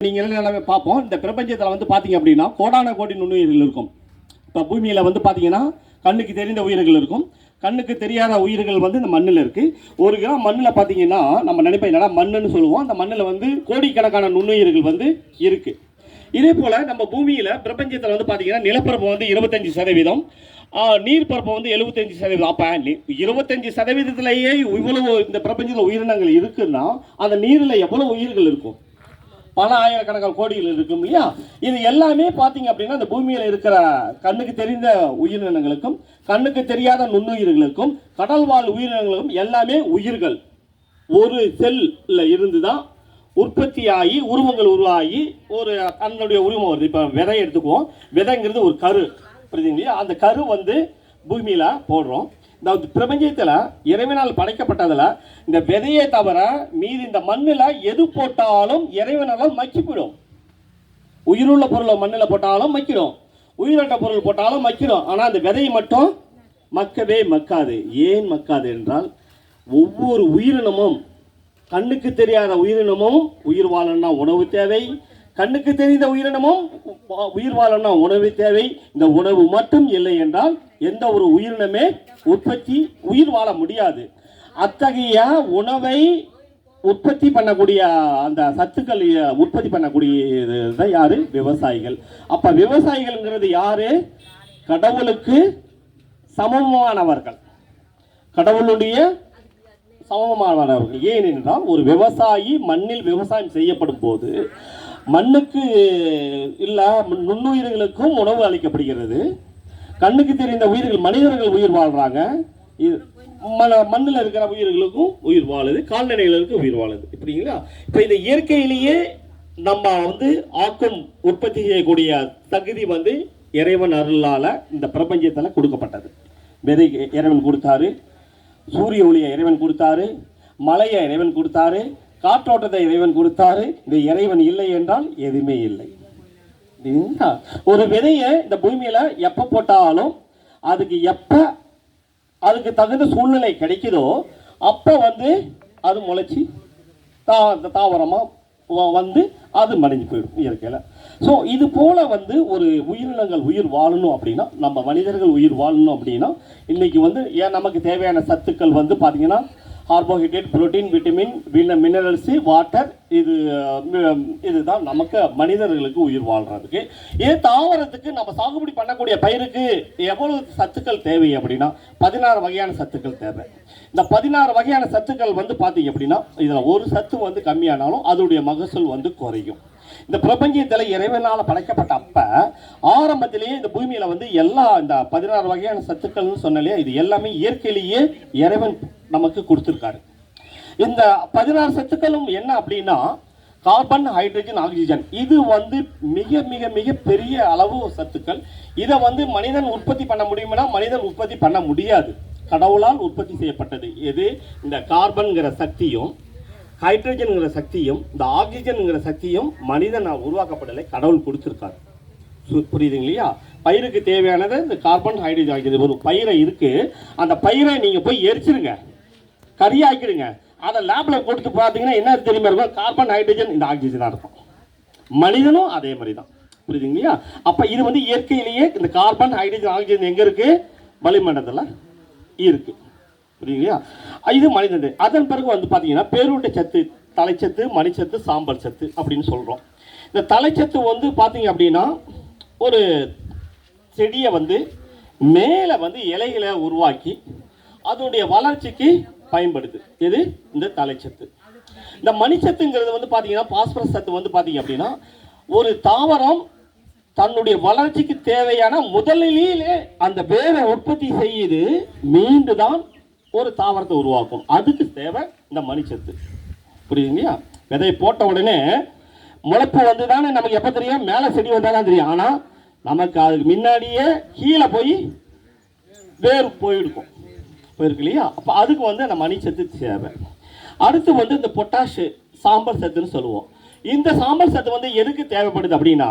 நீங்கள் எல்லாமே பார்ப்போம். இந்த பிரபஞ்சத்தில் வந்து பார்த்தீங்க அப்படின்னா கோடான கோடி நுண்ணுயிர்கள் இருக்கும். இப்போ பூமியில் வந்து பார்த்தீங்கன்னா கண்ணுக்கு தெரிந்த உயிர்கள் இருக்கும். கண்ணுக்கு தெரியாத உயிர்கள் வந்து இந்த மண்ணில் இருக்குது ஒரு கிராம் மண்ணில் பார்த்தீங்கன்னா நம்ம நினைப்போம் என்னடா மண்ணுன்னு சொல்லுவோம். அந்த மண்ணில் வந்து கோடிக்கணக்கான நுண்ணுயிர்கள் வந்து இருக்குது இதே போல் நம்ம பூமியில் பிரபஞ்சத்தில் வந்து பார்த்தீங்கன்னா நிலப்பரப்பு வந்து இருபத்தஞ்சி சதவீதம். ஆ, நீர்ப்பரப்பு வந்து எழுபத்தஞ்சு சதவீதம். அப்போ இருபத்தஞ்சி சதவீதத்திலேயே இவ்வளவு இந்த பிரபஞ்சத்தில் உயிரினங்கள் இருக்குன்னா அந்த நீரில் எவ்வளோ உயிர்கள் இருக்கும்? பல ஆயிரக்கணக்கான கோடிகள் இருக்கும் இல்லையா? இது எல்லாமே பார்த்தீங்க அப்படின்னா இந்த பூமியில் இருக்கிற கண்ணுக்கு தெரிந்த உயிரினங்களுக்கும் கண்ணுக்கு தெரியாத நுண்ணுயிர்களுக்கும் கடல் வாழ் உயிரினங்களுக்கும் எல்லாமே உயிர்கள். ஒரு செல்ல இருந்து தான் உற்பத்தியாகி உருவங்கள் உருவாகி ஒரு அதனுடைய உருவம் வருது. இப்போ விதை எடுத்துக்குவோம். விதைங்கிறது ஒரு கரு. புரியுதுங்களா? அந்த கரு வந்து பூமியில் போடுறோம். இந்த பிரபஞ்சத்தில் இறைவனால் படைக்கப்பட்டதில் இந்த விதையை தவிர மீதி இந்த மண்ணில் எது போட்டாலும் இறைவனால் மக்கி போயிடும் உயிருள்ள பொருளை மண்ணில் போட்டாலும் மக்கிடும். உயிரற்ற பொருள் போட்டாலும் மக்கிடும். ஆனால் அந்த விதையை மட்டும் மக்கவே மக்காது. ஏன் மக்காது என்றால் ஒவ்வொரு உயிரினமும் கண்ணுக்கு தெரியாத உயிரினமும் உயிர் வாழணும்னா உணவு தேவை கண்ணுக்கு தெரிந்த உயிரினமும் வா- உயிர் வாழணும்னா உணவு தேவை. இந்த உணவு மட்டும் இல்லை என்றால் எந்த ஒரு உயிரினமே உற்பத்தி உயிர் வாழ முடியாது. அத்தகைய உணவை உற்பத்தி பண்ணக்கூடிய அந்த சத்துக்கள் உற்பத்தி பண்ணக்கூடியது தான் யாரு? விவசாயிகள். அப்ப விவசாயிகள்ங்கிறது யாரு? கடவுளுக்கு சமமானவர்கள். கடவுளுடைய சமமானவர்கள். ஏனென்றால் ஒரு விவசாயி மண்ணில் விவசாயம் செய்யப்படும் போது மண்ணுக்கு இல்ல நுண்ணுயிர்களுக்கும் உணவு அளிக்கப்படுகிறது. கண்ணுக்கு தெரிந்த உயிர்கள் மனிதர்கள் உயிர் வாழ்றாங்க. இது ம- இருக்கிற உயிர்களுக்கும் உயிர் வாழுது கால்நடைகளுக்கும் உயிர் வாழுது. இப்படிங்களா இப்போ இந்த இயற்கையிலேயே நம்ம வந்து ஆக்கும் உற்பத்தி செய்யக்கூடிய தகுதி வந்து இறைவன் அருளால் இந்த பிரபஞ்சத்தில் கொடுக்கப்பட்டது. விதை இறைவன் கொடுத்தாரு சூரிய ஒளியை இறைவன் கொடுத்தாரு மலையை இறைவன் கொடுத்தாரு காற்றோட்டத்தை இறைவன் கொடுத்தாரு. இந்த இறைவன் இல்லை என்றால் எதுவுமே இல்லை. ஒரு விதையை இந்த பூமியில எப்ப போட்டாலும் அதுக்கு எப்ப அதுக்கு தகுந்த சூழ்நிலை கிடைக்குதோ அப்ப வந்து அது முளைச்சி தா அந்த தாவரமா வந்து அது மடிஞ்சு போயிடும் இயற்கையில். ஸோ இது போல வந்து ஒரு உயிரினங்கள் உயிர் வாழணும் அப்படின்னா நம்ம மனிதர்கள் உயிர் வாழணும் அப்படின்னா இன்னைக்கு வந்து ஏன் நமக்கு தேவையான சத்துக்கள் வந்து பார்த்தீங்கன்னா carbohydrate protein vitamin minerals water இது இதுதான் நமக்கு மனிதர்களுக்கு உயிர் வாழ்றதுக்கு. இதே தாவரத்துக்கு நம்ம சாகுபடி பண்ணக்கூடிய பயிருக்கு எவ்வளவு சத்துக்கள் தேவை அப்படின்னா பதினாறு வகையான சத்துக்கள் தேவை. இந்த பதினாறு வகையான சத்துக்கள் வந்து பார்த்தீங்க அப்படின்னா இதில் ஒரு சத்து வந்து கம்மியானாலும் அதோடைய மகசூல் வந்து குறையும். இந்த பிரபஞ்சத்தில் இறைவனால் படைக்கப்பட்ட அப்ப ஆரம்பத்திலேயே இந்த பூமியில் வந்து எல்லா இந்த பதினாறு வகையான சத்துக்கள்னு சொன்னாலே இது எல்லாமே இயற்கையிலேயே இறைவன் நமக்கு கொடுத்துருக்காரு. இந்த பதினாறு சத்துக்களும் என்ன அப்படின்னா கார்பன் ஹைட்ரஜன் ஆக்சிஜன் இது வந்து மிக மிக மிக பெரிய அளவு சத்துக்கள். இதை வந்து மனிதன் உற்பத்தி பண்ண முடியும்னா மனிதன் உற்பத்தி பண்ண முடியாது. கடவுளால் உற்பத்தி செய்யப்பட்டது. எது? இந்த கார்பன்கிற சக்தியும் ஹைட்ரஜன்கிற சக்தியும் இந்த ஆக்சிஜனுங்கிற சக்தியும் மனிதன் உருவாக்கப்படலை கடவுள் கொடுத்துருக்காரு. புரியுதுங்க இல்லையா? பயிருக்கு தேவையானது இந்த கார்பன் ஹைட்ரஜன் ஆக்சிஜன் ஒரு பயிரை இருக்குது அந்த பயிரை நீங்கள் போய் எரிச்சிருங்க. கரியாக்கிடுங்க. அதை லேபில் கொடுத்து பார்த்தீங்கன்னா என்ன தெரியுமா இருக்கும்? கார்பன் ஹைட்ரஜன் இந்த ஆக்சிஜனாக இருக்கும். மனிதனும் அதே மாதிரி தான் புரியுதுங்க இல்லையா அப்போ இது வந்து இயற்கையிலேயே இந்த கார்பன் ஹைட்ரஜன் ஆக்சிஜன் எங்கே இருக்குது வளிமண்டலத்தில் இருக்குது புரியுதுங்களா இது மனிதன் அதன் பிறகு வந்து பார்த்தீங்கன்னா பேரூட்ட சத்து தலைச்சத்து மணிச்சத்து சாம்பல் சத்து அப்படின்னு சொல்கிறோம் இந்த தலைச்சத்து வந்து பார்த்தீங்க அப்படின்னா ஒரு செடியை வந்து மேலே வந்து இலைகளை உருவாக்கி அதனுடைய வளர்ச்சிக்கு பயன்படுது. எது? இந்த தலைச்சத்து. இந்த மணிச்சத்துங்கிறது வந்து பார்த்தீங்கன்னா பாஸ்பரஸ் சத்து வந்து பார்த்தீங்க அப்படின்னா ஒரு தாவரம் தன்னுடைய வளர்ச்சிக்கு தேவையான முதலிலே அந்த வேரை உற்பத்தி செய்யுது மீண்டு தான் ஒரு தாவரத்தை உருவாக்கும். அதுக்கு தேவை இந்த மணிச்சத்து. புரியுதுங்களா? விதையை போட்ட உடனே முளைப்பு வந்து தானே நமக்கு எப்போ தெரியும்? மேலே செடி வந்தாலும் தெரியும். ஆனால் நமக்கு அதுக்கு முன்னாடியே கீழே போய் வேர் போயிருக்கும் போயிருக்கு இல்லையா? அப்போ அதுக்கு வந்து அந்த மணிச்சத்து தேவை. அடுத்து வந்து இந்த பொட்டாஷு சாம்பல் சத்துன்னு சொல்லுவோம். இந்த சாம்பல் சத்து வந்து எதுக்கு தேவைப்படுது அப்படின்னா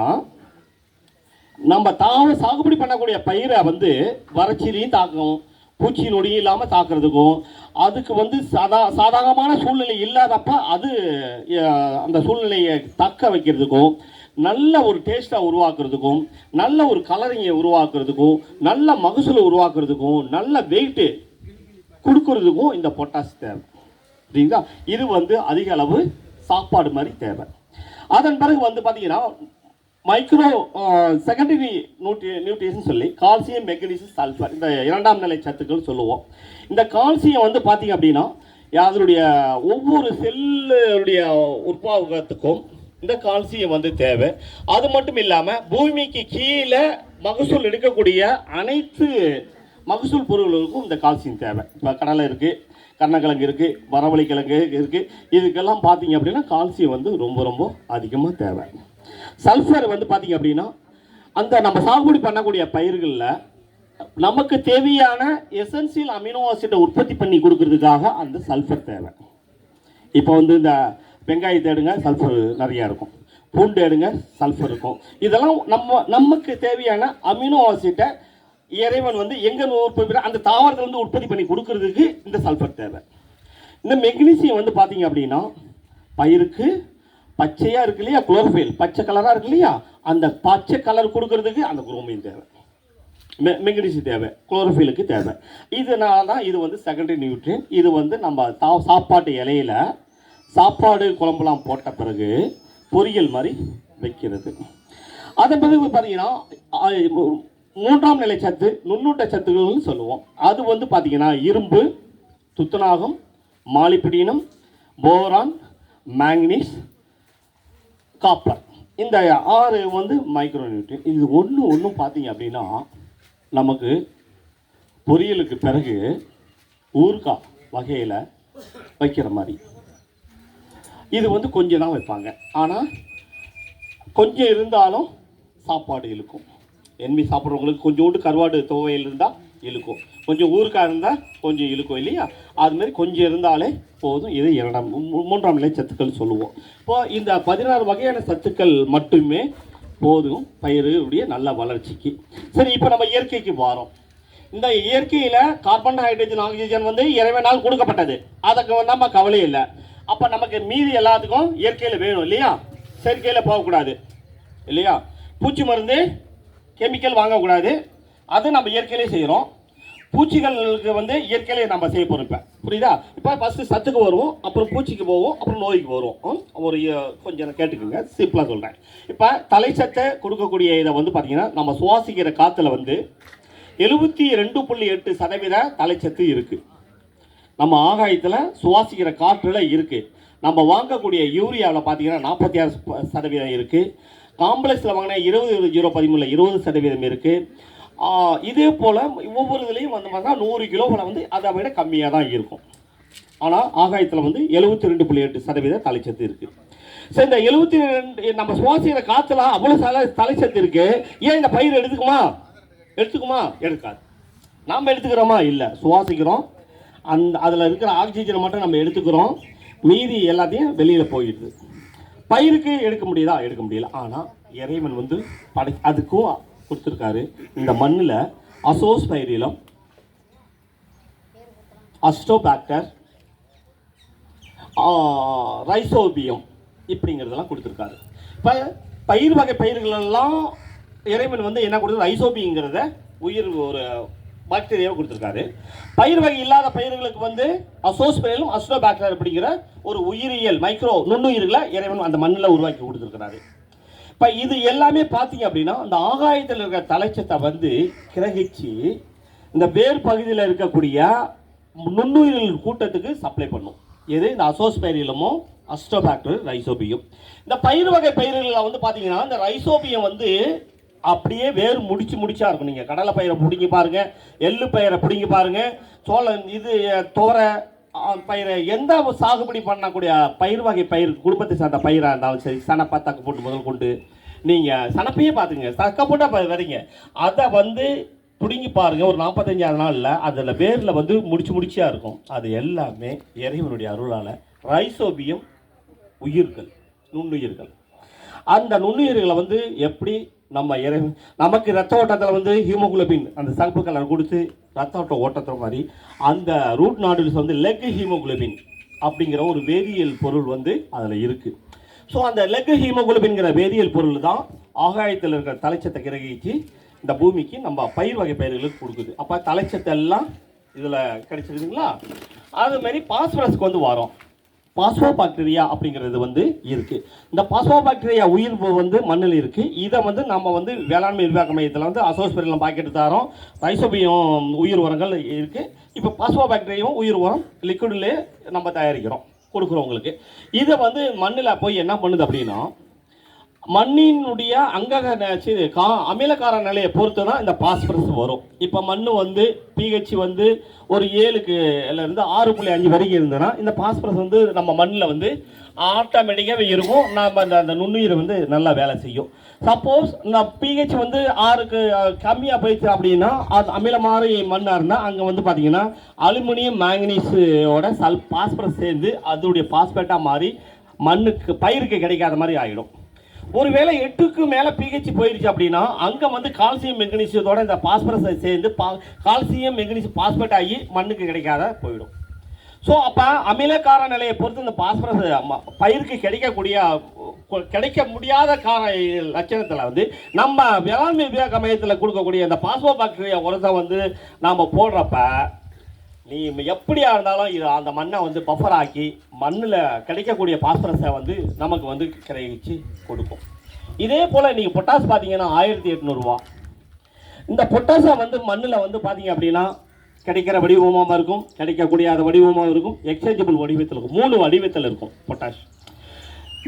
நம்ம தாவ சாகுபடி பண்ணக்கூடிய பயிரை வந்து வறட்சியிலையும் தாக்கும் பூச்சி நொடியும் இல்லாமல் தாக்குறதுக்கும் அதுக்கு வந்து சாதா சாதாரணமான சூழ்நிலை இல்லாதப்ப அது அந்த சூழ்நிலையை தக்க வைக்கிறதுக்கும் நல்ல ஒரு டேஸ்ட்டாக உருவாக்குறதுக்கும் நல்ல ஒரு கலரிங்கை உருவாக்குறதுக்கும் நல்ல மகசூலை உருவாக்குறதுக்கும் நல்ல வெயிட்டு கொடுக்கறதுக்கும் இந்த பொட்டாசி தேவை. சரிங்களா இது வந்து அதிக அளவு சாப்பாடு மாதிரி தேவை. அதன் பிறகு வந்து பார்த்தீங்கன்னா மைக்ரோ செகண்டரி நியூட்ரி நியூட்ரிஷன் சொல்லி கால்சியம் மெக்னீசியம் சல்ஃபர் இந்த இரண்டாம் நிலை சத்துக்கள் சொல்லுவோம். இந்த கால்சியம் வந்து பார்த்தீங்க அப்படின்னா அதனுடைய ஒவ்வொரு செல்லுடைய உற்பத்திக்கும் இந்த கால்சியம் வந்து தேவை. அது மட்டும் இல்லாமல் பூமிக்கு கீழே மகசூல் எடுக்கக்கூடிய அனைத்து மகசூல் பொருள்களுக்கும் இந்த கால்சியம் தேவை. இப்போ கடலை இருக்குது கருணக்கிழங்கு இருக்குது வரவழி கிழங்கு இருக்குது இதுக்கெல்லாம் பார்த்தீங்க அப்படின்னா கால்சியம் வந்து ரொம்ப ரொம்ப அதிகமாக தேவை. சல்ஃபர் வந்து பார்த்தீங்க அப்படின்னா அந்த நம்ம சாகுபடி பண்ணக்கூடிய பயிர்களில் நமக்கு தேவையான எசென்சியல் அமினோ ஆசிட்டை உற்பத்தி பண்ணி கொடுக்கறதுக்காக அந்த சல்ஃபர் தேவை. இப்போ வந்து இந்த வெங்காயத்தை எடுங்க சல்ஃபர் நிறையா இருக்கும். பூண்டு எடுங்க சல்ஃபர் இருக்கும். இதெல்லாம் நம்ம நமக்கு தேவையான அமினோ ஆசிட்டை இறைவன் வந்து எங்க அந்த தாவரத்தில் இருந்து உற்பத்தி பண்ணி கொடுக்கறதுக்கு இந்த சல்ஃபர் தேவை. இந்த மெக்னீசியம் வந்து பார்த்தீங்க அப்படின்னா பயிருக்கு பச்சையாக இருக்கு இல்லையா? குளோரோஃபைல் பச்சை கலராக இருக்கு இல்லையா? அந்த பச்சை கலர் கொடுக்கறதுக்கு அந்த குரோமின் தேவை. மெ மெக்னீசியம் தேவை. குளோரோஃபிலுக்கு தேவை. இதனால தான் இது வந்து செகண்டரி நியூட்ரியன் இது வந்து நம்ம தா சாப்பாட்டு இலையில சாப்பாடு குழம்புலாம் போட்ட பிறகு பொரியல் மாதிரி வைக்கிறது. அதன் பிறகு பார்த்தீங்கன்னா மூன்றாம் நிலை சத்து நுண்ணூட்ட சத்துகள்னு சொல்லுவோம். அது வந்து பார்த்தீங்கன்னா இரும்பு துத்தநாகம் மாலிபிடினம் போரான் மேங்கனீஸ் காப்பர். இந்த ஆறு வந்து மைக்ரோ நியூட்ரியன் இது ஒன்று ஒன்றும் பார்த்தீங்க அப்படின்னா நமக்கு பொரியலுக்கு பிறகு ஊறுகாய் வகையில் வைக்கிற மாதிரி. இது வந்து கொஞ்சம் தான் வைப்பாங்க. ஆனால் கொஞ்சம் இருந்தாலும் சாப்பாடு இழுக்கும். என்வி சாப்பிட்றவங்களுக்கு கொஞ்சோண்டு கருவாடு துவையில் இருந்தால் இழுக்கும். கொஞ்சம் ஊருக்காக இருந்தால் கொஞ்சம் இழுக்கும் இல்லையா? அதுமாரி கொஞ்சம் இருந்தாலே போதும். இது இரண்டாம் மூன்றாம் நிலை சத்துக்கள் சொல்லுவோம். இப்போ இந்த பதினாறு வகையான சத்துக்கள் மட்டுமே போதும். பயிருடைய நல்ல வளர்ச்சிக்கு. சரி இப்போ நம்ம இயற்கைக்கு வாரோம். இந்த இயற்கையில் கார்பன் ஹைட்ரஜன் ஆக்சிஜன் வந்து இறைவனால் கொடுக்கப்பட்டது. அதுக்கு நம்ம கவலை இல்லை. அப்போ நமக்கு மீதி எல்லாத்துக்கும் இயற்கையில் வேணும் இல்லையா? செயற்கையில் போகக்கூடாது. இல்லையா? பூச்சி மருந்து கெமிக்கல் வாங்கக்கூடாது. அது நம்ம இயற்கையிலே செய்கிறோம் பூச்சிகளுக்கு வந்து இயற்கையிலே நம்ம செய்ய போகிறோம் இப்போ புரியுதா? இப்போ ஃபஸ்ட்டு சத்துக்கு வருவோம் அப்புறம் பூச்சிக்கு போவோம் அப்புறம் நோய்க்கு வருவோம். ஒரு கொஞ்சம் கேட்டுக்கோங்க சிம்பிளாக சொல்கிறேன் இப்போ தலைச்சத்தை கொடுக்கக்கூடிய இதை வந்து பார்த்தீங்கன்னா நம்ம சுவாசிக்கிற காற்றுல வந்து எழுபத்தி ரெண்டு புள்ளி எட்டு சதவீத தலைச்சத்து இருக்குது நம்ம ஆகாயத்தில் சுவாசிக்கிற காற்றில் இருக்குது நம்ம வாங்கக்கூடிய யூரியாவில் பார்த்தீங்கன்னா நாற்பத்தி ஆறு சதவீதம் இருக்குது காம்ப்ளெக்ஸில் வாங்கினா இருபது ஜீரோ பதிமூணில் இருபது சதவீதம் இருக்குது இதே போல் ஒவ்வொரு இதுலேயும் வந்து பார்த்தா நூறு கிலோவில் வந்து அதை விட கம்மியாக தான் இருக்கும். ஆனால் ஆகாயத்தில் வந்து எழுபத்தி ரெண்டு புள்ளி எட்டு சதவீத தலைச்சத்து இருக்குது சரி இந்த எழுபத்தி ரெண்டு நம்ம சுவாசிக்கிற காற்றுல அவ்வளோ தலை தலைச்சத்து இருக்குது ஏன் இந்த பயிர் எடுத்துக்குமா? எடுத்துக்குமா? எடுக்காது. நாம் எடுத்துக்கிறோமா? இல்லை. சுவாசிக்கிறோம். அந்த அதில் இருக்கிற ஆக்சிஜனை மட்டும் நம்ம எடுத்துக்கிறோம். மீதி எல்லாத்தையும் வெளியில் போயிடுது. பயிருக்கு எடுக்க முடியுதா? எடுக்க முடியல. ஆனால் இறைவன் வந்து படை அதுக்கும் கொடுத்துருக்காரு. இந்த மண்ணில் அசோஸ் பயிரிலம் அஸ்டோபாக்டர் ரைசோபியம் இப்படிங்கிறதெல்லாம் கொடுத்துருக்காரு. இப்போ பயிர் வகை பயிர்களெல்லாம் இறைவன் வந்து என்ன கொடுத்தது? ஐசோபிங்கிறத உயிர் ஒரு பாக்டீரியாவை கொடுத்துருக்காரு. பயிர் வகை இல்லாத பயிர்களுக்கு வந்து அசோஸ்பைரிலும் அஸ்டோபாக்டர் அப்படிங்கிற ஒரு உயிரியல் மைக்ரோ நுண்ணுயிர்களை இறைவன் அந்த மண்ணில் உருவாக்கி கொடுத்துருக்கிறாரு. இப்போ இது எல்லாமே பார்த்தீங்க அப்படின்னா அந்த ஆகாயத்தில் இருக்கிற தலைச்சத்தை வந்து கிரகிச்சு இந்த வேர் பகுதியில் இருக்கக்கூடிய நுண்ணுயிர்கள் கூட்டத்துக்கு சப்ளை பண்ணும். எது? இந்த அசோஸ்பைரிலமும் அஸ்டோபாக்டர் ரைசோபியம் இந்த பயிர் வகை பயிர்களில் வந்து பார்த்தீங்கன்னா இந்த ரைசோபியம் வந்து அப்படியே வேர் முடிச்சு முடிச்சா இருக்கும் நீங்கள் கடலை பயிரை பிடிங்கி பாருங்கள் எள்ளு பயிரை பிடிங்கி பாருங்கள் சோளம் இது தோரை பயிரை எந்த சாகுபடி பண்ணக்கூடிய பயிர் வகை பயிர் குடும்பத்தை சார்ந்த பயிராக இருந்தாலும் சரி சனப்பா தக்கு போட்டு முதல் கொண்டு நீங்கள் சனப்பையே பார்த்துங்க தக்க போட்டால் வரீங்க அதை வந்து பிடுங்கி பாருங்க ஒரு நாற்பத்தஞ்சாவது நாளில் அதில் வேரில் வந்து முடிச்சு முடிச்சியாக இருக்கும். அது எல்லாமே இறைவனுடைய அருளால் ரைசோபியம் உயிர்கள் நுண்ணுயிர்கள். அந்த நுண்ணுயிர்களை வந்து எப்படி நம்ம இறை நமக்கு ரத்த ஓட்டத்தில் வந்து ஹீமோகுளோபின் அந்த சங்கு கலர் கொடுத்து ரத்த ஓட்ட ஓட்டத்துற மாதிரி அந்த ரூட் நாடுல்ஸ் வந்து லெக் ஹீமோகுளோபின் அப்படிங்கிற ஒரு வேதியியல் பொருள் வந்து அதில் இருக்குது ஸோ அந்த லெக் ஹீமோகுளோபின்கிற வேதியியல் பொருள் தான் ஆகாயத்தில் இருக்கிற தலைச்சத்தை கிரகிச்சு இந்த பூமிக்கு நம்ம பயிர் வகை பயிர்களுக்கு கொடுக்குது. அப்போ தலைச்சத்தை எல்லாம் இதில் கிடைச்சிருக்குங்களா? அது மாதிரி பாஸ்பரஸ்க்கு வந்து வரோம். பாஸ்போ பாக்டீரியா அப்படிங்கிறது வந்து இருக்கு. இந்த பாஸ்போ பாக்டீரியா உயிர் வந்து மண்ணில் இருக்கு. இதை வந்து நம்ம வந்து வேளாண்மை விரிவாக்க மையத்தில் வந்து அசோஸ்பெரிலம் பாக்கெட்டு தாரோம். ரைசோபியம் உயிர் உரங்கள் இருக்கு. இப்போ பாஸ்போ பாக்டீரியாவும் உயிர் உரம் லிக்விட்லேயே நம்ம தயாரிக்கிறோம். கொடுக்குறோம் உங்களுக்கு. இதை வந்து மண்ணில் போய் என்ன பண்ணுது அப்படின்னா மண்ணினுடைய அங்கக கா அமிலக்கார நிலையை பொறுத்து தான் இந்த பாஸ்பரஸ் வரும். இப்போ மண் வந்து பிஹெச் வந்து ஒரு ஏழுக்கு இருந்து ஆறு புள்ளி அஞ்சு வரைக்கும் இருந்ததுன்னா இந்த பாஸ்பரஸ் வந்து நம்ம மண்ணில் வந்து ஆட்டோமேட்டிக்காகவே இருக்கும். நம்ம அந்த அந்த நுண்ணுயிர் வந்து நல்லா வேலை செய்யும். சப்போஸ் நான் பிஹெச் வந்து ஆறுக்கு கம்மியாக போயிடுச்சு அப்படின்னா அது அமில மாதிரி மண்ணாக இருந்தால் அங்கே வந்து பார்த்தீங்கன்னா அலுமினியம் மேங்கனீஸோட சல் பாஸ்பரஸ் சேர்ந்து அதோடைய பாஸ்பேட்டாக மாறி மண்ணுக்கு பயிருக்கு கிடைக்காத மாதிரி ஆகிடும் ஒருவேளை எட்டுக்கு மேலே பிஹெச் போயிடுச்சு அப்படின்னா அங்கே வந்து கால்சியம் மெக்னீசியத்தோட இந்த பாஸ்பரஸை சேர்ந்து பா கால்சியம் மெக்னீசியம் பாஸ்பேட் ஆகி மண்ணுக்கு கிடைக்காத போயிடும். ஸோ அப்போ அமிலக்கார நிலையை பொறுத்து இந்த பாஸ்பரஸ் பயிருக்கு கிடைக்கக்கூடிய கிடைக்க முடியாத கார லட்சணத்தில் வந்து நம்ம வேளாண்மை விவேக மையத்தில் கொடுக்கக்கூடிய இந்த பாஸ்போ பாக்டீரியா உரத்தை வந்து நாம் போடுறப்ப நீ எப்படியா இருந்தாலும் இது அந்த மண்ணை வந்து பஃபர் ஆக்கி மண்ணில் கிடைக்கக்கூடிய பாஸ்பரஸை வந்து நமக்கு வந்து கிடைச்சி கொடுக்கும். இதே போல் நீங்கள் பொட்டாஸ் பார்த்தீங்கன்னா ஆயிரத்தி எட்நூறுரூவா இந்த பொட்டாசை வந்து மண்ணில் வந்து பார்த்தீங்க அப்படின்னா கிடைக்கிற வடிவமாக இருக்கும் கிடைக்கக்கூடிய அந்த வடிவமாக இருக்கும் எக்ஸ்சேஞ்சபிள் வடிவத்தில் இருக்கும் மூணு வடிவத்தில் இருக்கும் பொட்டாஷ்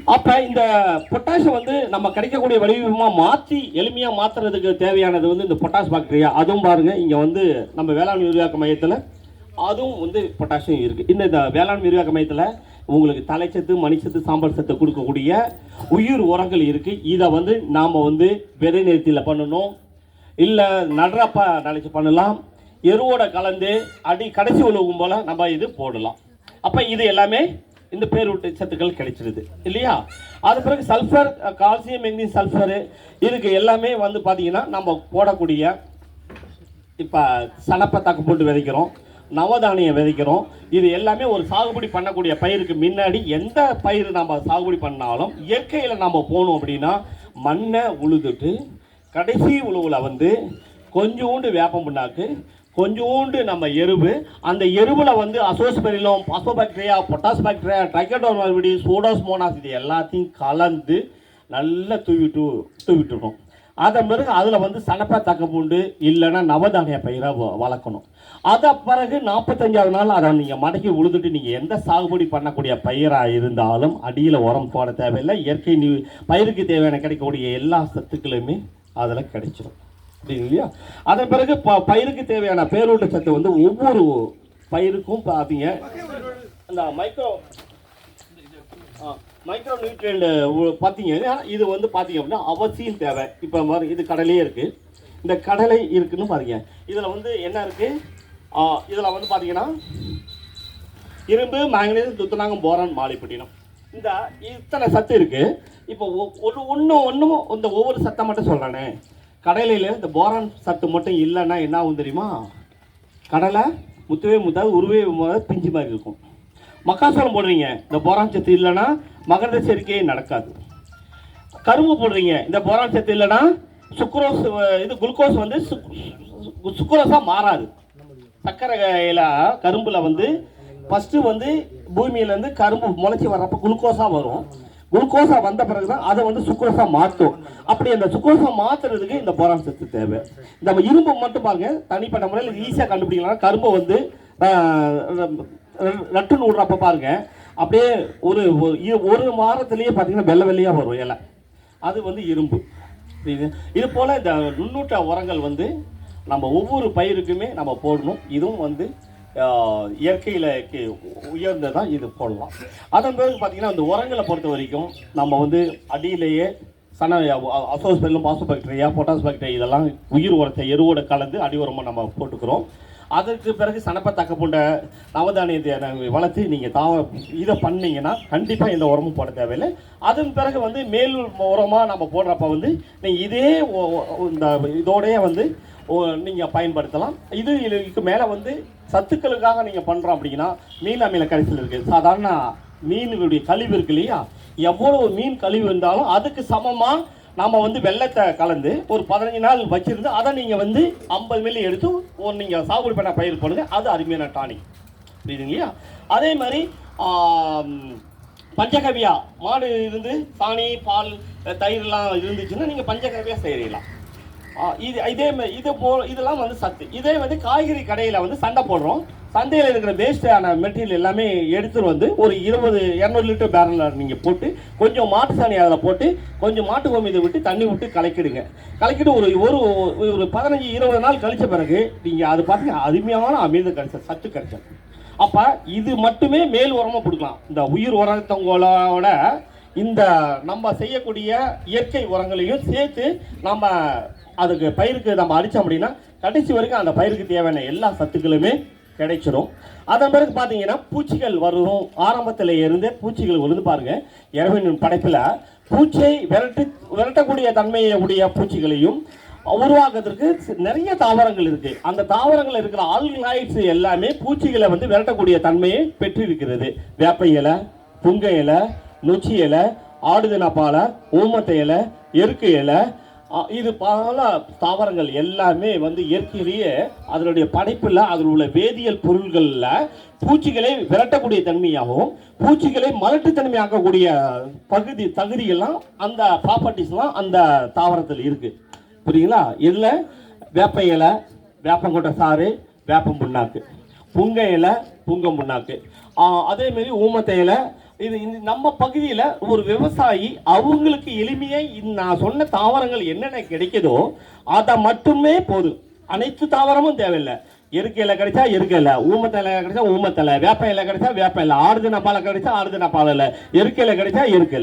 அப்போ இந்த பொட்டாஷை வந்து நம்ம கிடைக்கக்கூடிய வடிவமாக மாற்றி எளிமையாக மாற்றுறதுக்கு தேவையானது வந்து இந்த பொட்டாஷ் பாக்டீரியா அதுவும் பாருங்கள் இங்கே வந்து நம்ம வேளாண் உருவாக்க மையத்தில் அதுவும் வந்து பொட்டாசியம் இருக்குது இந்த இந்த வேளாண் விரிவாக்க மையத்தில் உங்களுக்கு தலைச்சத்து மணிச்சத்து சாம்பல் சத்து கொடுக்கக்கூடிய உயிர் உரங்கள் இருக்குது இதை வந்து நாம் வந்து விதை நிறுத்தியில் பண்ணணும். இல்லை நடுறப்ப நினச்சி பண்ணலாம். எருவோட கலந்து அடி கடைசி உழுவும் போல் நம்ம இது போடலாம். அப்போ இது எல்லாமே இந்த பேரூட்ட சத்துக்கள் கிடைச்சிருது. இல்லையா? அது பிறகு சல்ஃபர் கால்சியம் மெக்னீசியம் சல்ஃபரு இதுக்கு எல்லாமே வந்து பார்த்தீங்கன்னா நம்ம போடக்கூடிய இப்போ சனப்பை தக்கு போட்டு விதைக்கிறோம். நவதானியம் விதைக்கிறோம். இது எல்லாமே ஒரு சாகுபடி பண்ணக்கூடிய பயிருக்கு முன்னாடி எந்த பயிர் நம்ம சாகுபடி பண்ணாலும் இயற்கையில் நம்ம போனோம் அப்படின்னா மண்ணை உழுதுட்டு கடைசி உழுவில் வந்து கொஞ்சோண்டு வேப்பம் புண்ணாக்கு கொஞ்சோண்டு நம்ம எருவு அந்த எருவில் வந்து azospirillum phosphobacteria potash bacteria trichoderma viride pseudomonas இது எல்லாத்தையும் கலந்து நல்லா தூவிட்டு தூவிட்டுருக்கோம் அதன் பிறகு அதில் வந்து சனப்பா தக்க பூண்டு இல்லைன்னா நவதானிய பயிரை வ- வளர்க்கணும். அதை பிறகு நாற்பத்தஞ்சாவது நாள் அதை நீங்கள் மடக்கி உழுதுட்டு நீங்கள் எந்த சாகுபடி பண்ணக்கூடிய பயிராக இருந்தாலும் அடியில் உரம் போட தேவையில்லை. இயற்கை நீ பயிருக்கு தேவையான கிடைக்கக்கூடிய எல்லா சத்துக்களுமே அதில் கிடைச்சிடும் புரியுது இல்லையா? அதன் பிறகு ப பயிருக்கு தேவையான பேரூட்ட சத்து வந்து ஒவ்வொரு பயிருக்கும் பார்த்தீங்க அந்த மைக்ரோ மைக்ரோ நியூட்ரியன்ட் பார்த்தீங்கன்னா இது வந்து பார்த்தீங்க அப்படின்னா அவசியம் தேவை. இப்போ மாதிரி இது கடலையே இருக்குது இந்த கடலை இருக்குன்னு பாருங்க. இதில் வந்து என்ன இருக்குது இதில் வந்து பார்த்தீங்கன்னா இரும்பு மேங்கனீஸ் துத்தநாங்கம் போரான் மாலிப்பட்டினம். இந்த இத்தனை சத்து இருக்குது இப்போ ஒ- ஒரு ஒன்று ஒன்றும் இந்த ஒவ்வொரு சத்தை மட்டும் சொல்கிறேனே கடலையில் இந்த போரான் சத்து மட்டும் இல்லைன்னா என்ன ஆகும் தெரியுமா? கடலை முத்துவே முத்தாது உருவே முதல் பிஞ்சு மாதிரி இருக்கும். மக்காசோளம் போடுறீங்க இந்த போரான் சத்து இல்லைன்னா மகர சேர்க்கையே நடக்காது. கரும்பு போடுறீங்க இந்த போரான் சத்து இல்லைன்னா சுக்ரோஸ் இது குளுக்கோஸ் வந்து சுக்ரோஸாக மாறாது. சர்க்கரையில் கரும்பில் வந்து ஃபஸ்ட்டு வந்து பூமியிலேருந்து கரும்பு முளைச்சி வர்றப்போ குளுக்கோஸாக வரும். குளுக்கோஸாக வந்த பிறகு தான் அதை வந்து சுக்ரோஸாக மாற்றும். அப்படி அந்த சுக்ரோஸாக மாற்றுறதுக்கு இந்த போரான் சத்து தேவை. நம்ம இரும்பு மட்டும் பாருங்க தனிப்பட்ட முறையில் ஈஸியாக கண்டுபிடிக்கலாம். கரும்பை வந்து நட்டு நூடுறப்ப பாருங்க. அப்படியே ஒரு ஒரு இ- ஒரு வாரத்திலேயே பார்த்தீங்கன்னா வெள்ளை வெள்ளையாக வரும் இலை. அது வந்து இரும்பு. இது இது போல் இந்த நுண்ணூட்ட உரங்கள் வந்து நம்ம ஒவ்வொரு பயிருக்குமே நம்ம போடணும். இதுவும் வந்து இயற்கையில் உயர்ந்ததாக இது போடலாம். அதன் பிறகு பார்த்தீங்கன்னா இந்த உரங்களை பொறுத்த வரைக்கும் நம்ம வந்து அடியிலேயே சன அசோஸ்பெல்லும் பாசோபாக்டீரியா பொட்டாஸ் பாக்டீரியா இதெல்லாம் உயிர் உரத்தை எருவோட கலந்து அடி உரமாக நம்ம போட்டுக்கிறோம். அதற்கு பிறகு சனப்ப தக்க போன்ற நவதானியத்தை வளர்த்து நீங்கள் தாவ இதை பண்ணீங்கன்னா கண்டிப்பாக எந்த உரமும் போட தேவையில்லை. அதன் பிறகு வந்து மேல் உரமாக நம்ம போடுறப்ப வந்து நீங்கள் இதே இந்த இதோடையே வந்து நீங்கள் பயன்படுத்தலாம். இது இதுக்கு மேலே வந்து சத்துக்களுக்காக நீங்கள் பண்ணுறோம் அப்படின்னா மீன் அமில கரைசல் இருக்குது சாதாரண மீன்களுடைய கழிவு இருக்கு இல்லையா? எவ்வளவு மீன் கழிவு இருந்தாலும் அதுக்கு சமமாக நாம் வந்து வெள்ளத்தை கலந்து ஒரு பதினஞ்சு நாள் வச்சிருந்து அதை நீங்கள் வந்து ஐம்பது மில்லி எடுத்து ஒரு நீங்கள் சாகுபடி பண்ண பயிர் பண்ணுங்க அது அருமையான டானிக் புரியுதுங்களா அதே மாதிரி பஞ்சகவியா. மாடு இருந்து சாணி பால் தயிர்லாம் இருந்துச்சுன்னா நீங்கள் பஞ்சகவியா செய்யலாம் இது இதே இது போ இதெல்லாம் வந்து சத்து. இதே வந்து காய்கறி கடையில் வந்து சண்டை போடுறோம். சந்தையில் இருக்கிற வேஸ்டான மெட்டீரியல் எல்லாமே எடுத்துகிட்டு வந்து ஒரு இருபது இரநூறு லிட்டர் பேரலில் நீங்கள் போட்டு கொஞ்சம் மாட்டு சாணி அதில் போட்டு கொஞ்சம் மாட்டு கோமியத்தை விட்டு தண்ணி விட்டு கலக்கிடுங்க. கலக்கிட்டு ஒரு ஒரு ஒரு பதினஞ்சு இருபது நாள் கழித்த பிறகு நீங்கள் அது பார்த்தீங்கன்னா அருமையான அமிர்த கரைசல் சத்து கரைசல். அப்போ இது மட்டுமே மேல் உரமாக கொடுக்கலாம். இந்த உயிர் உரத்தவங்களோட இந்த நம்ம செய்யக்கூடிய இயற்கை உரங்களையும் சேர்த்து நம்ம அதுக்கு பயிருக்கு நம்ம அடித்தோம் அப்படின்னா கடைசி வரைக்கும் அந்த பயிருக்கு தேவையான எல்லா சத்துக்களுமே கிடைச்சிரும். அதன் பிறகு பார்த்தீங்கன்னா பூச்சிகள் வரும். ஆரம்பத்தில் இருந்தே பூச்சிகள் விழுந்து பாருங்க. இரவின் படைப்பில் பூச்சியை விரட்டு விரட்டக்கூடிய தன்மையை உடைய பூச்சிகளையும் உருவாக்குறதுக்கு நிறைய தாவரங்கள் இருக்கு. அந்த தாவரங்கள் இருக்கிற ஆல்கலாய்ட்ஸ் எல்லாமே பூச்சிகளை வந்து விரட்டக்கூடிய தன்மையை பெற்றிருக்கிறது. வேப்ப இலை புங்க இலை நொச்சி இலை ஆடுதினப்பாலை ஊமத்தை இலை எருக்கு இலை இது பல தாவரங்கள் எல்லாமே வந்து இயற்கையிலேயே அதனுடைய படைப்பில் அதில் உள்ள வேதியியல் பொருள்களில் பூச்சிகளை விரட்டக்கூடிய தன்மையாகவும் பூச்சிகளை மலட்டு தன்மையாக்கக்கூடிய பகுதி தகுதியெல்லாம் அந்த ப்ராப்பர்ட்டிஸ்லாம் அந்த தாவரத்தில் இருக்குது புரியுங்களா இதில் வேப்ப இலை வேப்பங்கொட்டை சாறு வேப்பம் புண்ணாக்கு. புங்க இலை புங்கம் புண்ணாக்கு. அதேமாரி ஊமத்தை இலை இது நம்ம பகுதியில் ஒரு விவசாயி அவங்களுக்கு எளிமையாக நான் சொன்ன தாவரங்கள் என்னென்ன கிடைக்குதோ அதை மட்டுமே போதும். அனைத்து தாவரமும் தேவையில்லை. இயற்கை கிடைச்சா இயற்கை இலை ஊமத்தலை கிடைச்சா ஊமத்தலை வேப்ப இலை கிடைச்சா வேப்ப இல்லை ஆடுதின பாலை கிடைச்சா ஆடுதின பாலை இல்லை இயற்கை கிடைச்சா இயற்கை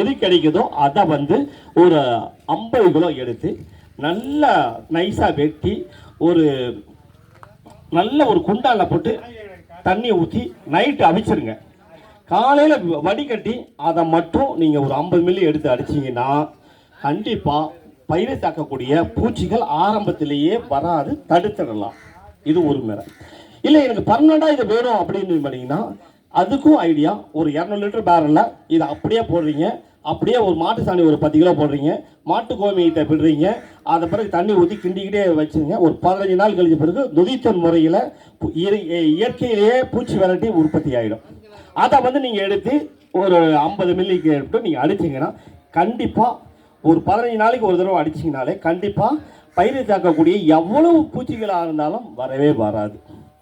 எது கிடைக்குதோ அதை வந்து ஒரு ஐம்பது கிலோ எடுத்து நல்லா நைஸாக வெட்டி ஒரு நல்ல ஒரு குண்டானில் போட்டு தண்ணி ஊற்றி நைட்டு அவிச்சிருங்க. காலையில் வடிகட்டி அதை மட்டும் நீங்கள் ஒரு ஐம்பது மில்லி எடுத்து அடிச்சிங்கன்னா கண்டிப்பாக பயிரை தாக்கக்கூடிய பூச்சிகள் ஆரம்பத்திலேயே வராது தடுத்துடலாம். இது ஒரு முறை. இல்லை எனக்கு பர்மனண்டாக இது வேணும் அப்படின்னு பார்த்தீங்கன்னா அதுக்கும் ஐடியா ஒரு இரநூறு லிட்டர் பேரலில் இதை அப்படியே போடுறீங்க. அப்படியே ஒரு மாட்டு சாணி ஒரு பத்து கிலோ போடுறீங்க. மாட்டு கோமியத்தை விடுறீங்க அதை பிறகு தண்ணி ஊற்றி கிண்டிக்கிட்டே வச்சுருங்க. ஒரு பதினஞ்சு நாள் கழிஞ்ச பிறகு நொதித்தல் முறையில் இயற்கையிலேயே பூச்சி விரட்டி உற்பத்தி ஆகிடும் அதை வந்து நீங்கள் எடுத்து ஒரு ஐம்பது மில்லிக்கு எடுத்து நீங்கள் அடிச்சிங்கன்னா கண்டிப்பாக ஒரு பதினஞ்சு நாளைக்கு ஒரு தடவை அடிச்சிங்கனாலே கண்டிப்பாக பயிரை தாக்கக்கூடிய எவ்வளவு பூச்சிகளாக இருந்தாலும் வரவே வராது.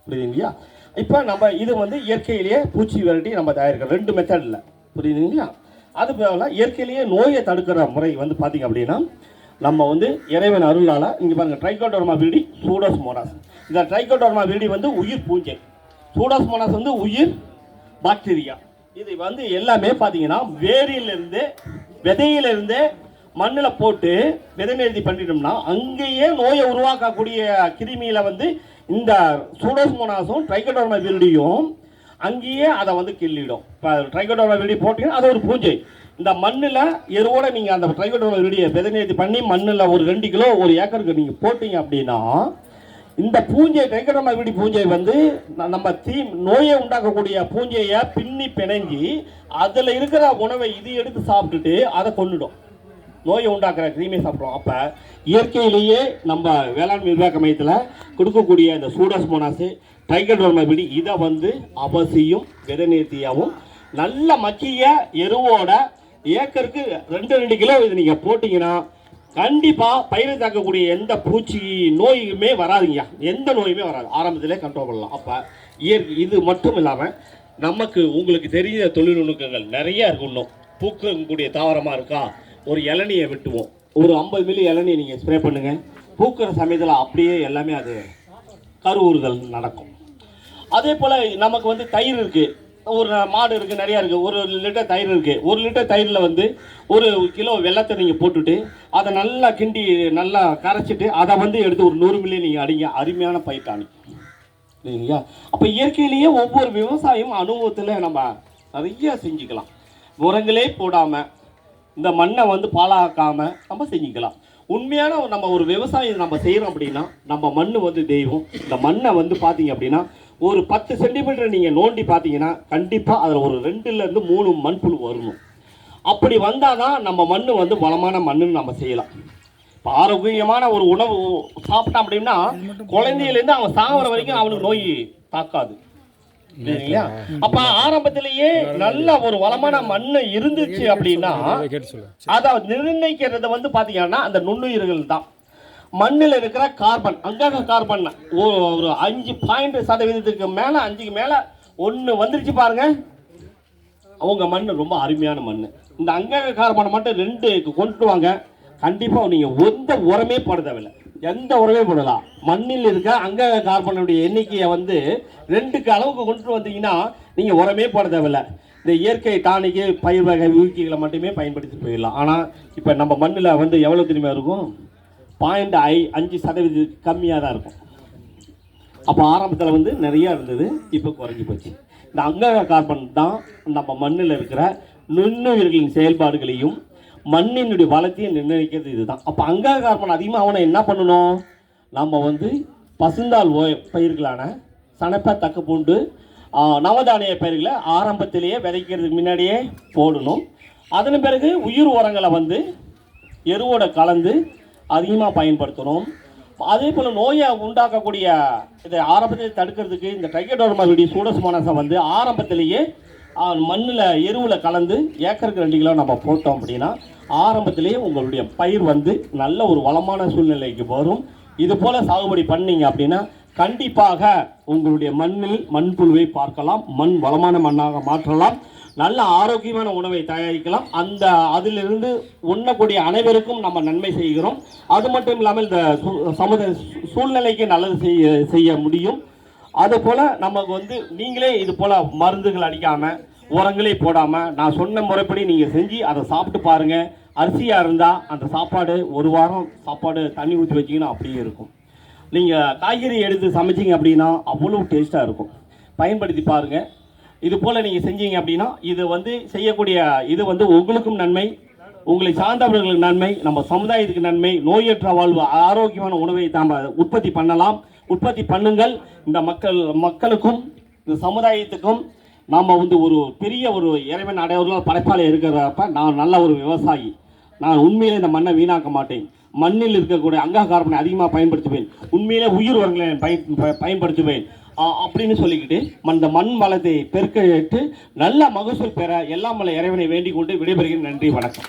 புரியுதுங்களா? இப்போ நம்ம இது வந்து இயற்கையிலேயே பூச்சி விரட்டி நம்ம தயாரிக்கிறோம். ரெண்டு மெத்தடில் புரியுதுங்களா? அது போல இயற்கையிலேயே நோயை தடுக்கிற முறை வந்து பார்த்தீங்க அப்படின்னா நம்ம வந்து இறைவன் அருளால் இங்கே பாருங்கள் ட்ரைகோடோர்மா வீடி சூடோஸ் மோனாஸ் இந்த ட்ரைகோடோர்மா வீடி வந்து உயிர் பூஞ்சை. சூடோஸ் மோனாஸ் வந்து உயிர் பாக்டீரியா. இது வந்து எல்லாமே பார்த்தீங்கன்னா வேரிலிருந்து விதையிலிருந்து மண்ணில் போட்டு விதை நிறுத்தி பண்ணிட்டோம்னா அங்கேயே நோயை உருவாக்கக்கூடிய கிருமியில் வந்து இந்த சூடோஸ்மோனாஸும் ட்ரைகோடர்மா விருடியும் அங்கேயே அதை வந்து கிள்ளிடும். இப்போ ட்ரைகோடர்மா விருடி போட்டிங்கன்னா அது ஒரு பூஞ்சை. இந்த மண்ணில் எருவோட நீங்கள் அந்த ட்ரைகோடர்மா விருடியை விதை நிறுத்தி பண்ணி மண்ணில் ஒரு ரெண்டு கிலோ ஒரு ஏக்கருக்கு நீங்கள் போட்டீங்க அப்படின்னா இந்த பூஞ்சை ட்ரைகோடர்மா விடி பூஞ்சை வந்து ந- நம்ம தீ நோயை உண்டாக்கக்கூடிய பூஞ்சையை பின்னி பிணைஞ்சி அதில் இருக்கிற உணவை இது எடுத்து சாப்பிட்டுட்டு அதை கொன்னுடும். நோயை உண்டாக்குற கிருமியை சாப்பிடுவோம் அப்போ இயற்கையிலேயே நம்ம வேளாண் நிர்வாக மையத்தில் கொடுக்கக்கூடிய இந்த சூடோஸ்மோனாஸு டைகர்டோர்மா விடி இதை வந்து அவசியம் விதநேர்த்தியாகவும் நல்ல மக்கிய எருவோட ஏக்கருக்கு ரெண்டு ரெண்டு கிலோ இது நீங்கள் போட்டிங்கன்னா கண்டிப்பாக பயிரை தாக்கக்கூடிய எந்த பூச்சி நோயுமே வராதுங்கய்யா. எந்த நோயுமே வராது. ஆரம்பத்திலே கண்ட்ரோல் பண்ணலாம். அப்போ இயற்கை இது மட்டும் இல்லாமல் நமக்கு உங்களுக்கு தெரிஞ்ச தொழில்நுட்பங்கள் நிறைய இருக்கு இன்னும். பூக்கக்கூடிய தாவரமாக இருக்கா? ஒரு இளநியை வெட்டுவோம். ஒரு ஐம்பது மில்லி இளநியை நீங்கள் ஸ்ப்ரே பண்ணுங்கள் பூக்கிற சமயத்தில் அப்படியே எல்லாமே அது கருவுறுதல் நடக்கும். அதே போல் நமக்கு வந்து தயிர் இருக்குது ஒரு மாடு இருக்குது நிறையா இருக்குது ஒரு லிட்டர் தயிர் இருக்குது ஒரு லிட்டர் தயிரில் வந்து ஒரு கிலோ வெள்ளத்தை நீங்கள் போட்டுட்டு அதை நல்லா கிண்டி நல்லா கரைச்சிட்டு அதை வந்து எடுத்து ஒரு நூறு மில்லியை நீங்கள் அடிங்க. அருமையான பயிர் இல்லைங்களா அப்போ இயற்கையிலேயே ஒவ்வொரு விவசாயம் அனுபவத்தில் நம்ம நிறைய செஞ்சுக்கலாம். உரங்களே போடாமல் இந்த மண்ணை வந்து பாழாக்காமல் நம்ம செஞ்சுக்கலாம். உண்மையான ஒரு- நம்ம ஒரு விவசாயம் நம்ம செய்கிறோம் அப்படின்னா நம்ம மண் வந்து தெய்வம். இந்த மண்ணை வந்து பார்த்தீங்க அப்படின்னா ஒரு பத்து சென்டிமீட்டர் நீங்கள் நோண்டி பார்த்தீங்கன்னா கண்டிப்பாக அதில் ஒரு ரெண்டுலேருந்து மூணு மண்புழு வரணும். அப்படி வந்தால் தான் நம்ம மண் வந்து வளமான மண்ணுன்னு நம்ம செய்யலாம். இப்போ ஆரோக்கியமான ஒரு உணவு சாப்பிட்டான் அப்படின்னா குழந்தையிலேருந்து அவன் சாகுற வரைக்கும் அவனுக்கு நோய் தாக்காது. இல்லைங்களா அப்ப ஆரம்பத்திலேயே நல்ல ஒரு வளமான மண்ணு இருந்துச்சு அப்படின்னா அதை நிர்ணயிக்கிறது வந்து பாத்தீங்கன்னா அந்த நுண்ணுயிர்கள் தான். மண்ணில் இருக்கிற கார்பன் அங்கக கார்பன் ஒரு ஒரு அஞ்சு பாயிண்ட் சதவீதத்துக்கு மேல அஞ்சுக்கு மேல ஒன்று வந்துருச்சு பாருங்க. அவங்க மண் ரொம்ப அருமையான மண் இந்த அங்கக கார்பனை மட்டும் ரெண்டு கொண்டு வாங்க. கண்டிப்பாக நீங்கள் எந்த உரமே போட தேவையில்லை. எந்த உரமே போடலாம். மண்ணில் இருக்க அங்கக கார்பனுடைய எண்ணிக்கையை வந்து ரெண்டுக்கு அளவுக்கு கொண்டு வந்தீங்கன்னா நீங்கள் உரமே போட தேவையில்லை. இந்த இயற்கை டானிக்கு பயிர் வகை ஊக்கிகளை மட்டுமே பயன்படுத்தி போயிடலாம். ஆனால் இப்போ நம்ம மண்ணில் வந்து எவ்வளோ திரும்பியா இருக்கும்? பாயிண்ட் ஐ அஞ்சு சதவீதத்துக்கு கம்மியாக தான் இருக்கும். அப்போ ஆரம்பத்தில் வந்து நிறையா இருந்தது இப்போ குறைஞ்சி போச்சு. இந்த அங்கக கார்பன் தான் நம்ம மண்ணில் இருக்கிற நுண்ணுயிர்களின் செயல்பாடுகளையும் மண்ணினுடைய வளத்தையும் நிர்ணயிக்கிறது இதுதான். அப்போ அங்கக கார்பன் அதிகமாக அவனை என்ன பண்ணணும்? நம்ம வந்து பசுந்தால் ஓ பயிர்களான சனப்ப தக்க பூண்டு நவதானிய பயிர்களை ஆரம்பத்திலேயே விதைக்கிறதுக்கு முன்னாடியே போடணும். அதன் பிறகு உயிர் உரங்களை வந்து எருவோட கலந்து அதிகமாக பயன்படுத்தணும் அதே போல் நோயை உண்டாக்கக்கூடிய இதை ஆரம்பத்தில் தடுக்கிறதுக்கு இந்த ட்ரைகோடர்மாவுடைய மனசை வந்து ஆரம்பத்திலேயே மண்ணில் எருவில் கலந்து ஏக்கருக்கு ரெண்டு கிலோ நம்ம போட்டோம் அப்படின்னா ஆரம்பத்திலேயே உங்களுடைய பயிர் வந்து நல்ல ஒரு வளமான சூழ்நிலைக்கு வரும். இது போல் சாகுபடி பண்ணீங்க அப்படின்னா கண்டிப்பாக உங்களுடைய மண்ணில் மண்புழுவை பார்க்கலாம் மண் வளமான மண்ணாக மாற்றலாம். நல்ல ஆரோக்கியமான உணவை தயாரிக்கலாம். அந்த அதிலிருந்து உண்ணக்கூடிய அனைவருக்கும் நம்ம நன்மை செய்கிறோம். அது மட்டும் இல்லாமல் இந்த சூ- சமுதாய சூழ்நிலைக்கு நல்லது செய்ய செய்ய முடியும். அது போல் நமக்கு வந்து நீங்களே இது போல் மருந்துகள் அடிக்காமல் உரங்களே போடாமல் நான் சொன்ன முறைப்படி நீங்கள் செஞ்சு அதை சாப்பிட்டு பாருங்கள் அரிசியாக இருந்தால் அந்த சாப்பாடு ஒரு வாரம் சாப்பாடு தண்ணி ஊற்றி வச்சிங்கன்னா அப்படியே இருக்கும். நீங்கள் காய்கறி எடுத்து சமைச்சிங்க அப்படின்னா அவ்வளோ டேஸ்ட்டாக இருக்கும். பயன்படுத்தி பாருங்கள் இது போல் நீங்கள் செஞ்சீங்க அப்படின்னா இது வந்து செய்யக்கூடிய இது வந்து உங்களுக்கும் நன்மை உங்களை சார்ந்தவர்களுக்கு நன்மை நம்ம சமுதாயத்துக்கு நன்மை நோயற்ற வாழ்வு ஆரோக்கியமான உணவை நாம் உற்பத்தி பண்ணலாம். உற்பத்தி பண்ணுங்கள். இந்த மக்கள் மக்களுக்கும் இந்த சமுதாயத்துக்கும் நாம் வந்து ஒரு பெரிய ஒரு இறைவன் அடையவர்கள் படைப்பாளர் இருக்கிறப்ப நான் நல்ல ஒரு விவசாயி. நான் உண்மையிலே இந்த மண்ணை வீணாக்க மாட்டேன். மண்ணில் இருக்கக்கூடிய அங்கா கார்பனை அதிகமாக பயன்படுத்துவேன். உண்மையிலே உயிர் உரங்களை பயன்படுத்துவேன். அப்படின்னு சொல்லிக்கிட்டு அந்த மண் வளத்தை பெருக்கிட்டு நல்ல மகசூல் பெற எல்லாம் வல்ல இறைவனை வேண்டிக் கொண்டு விடைபெறுகிறேன். நன்றி வணக்கம்.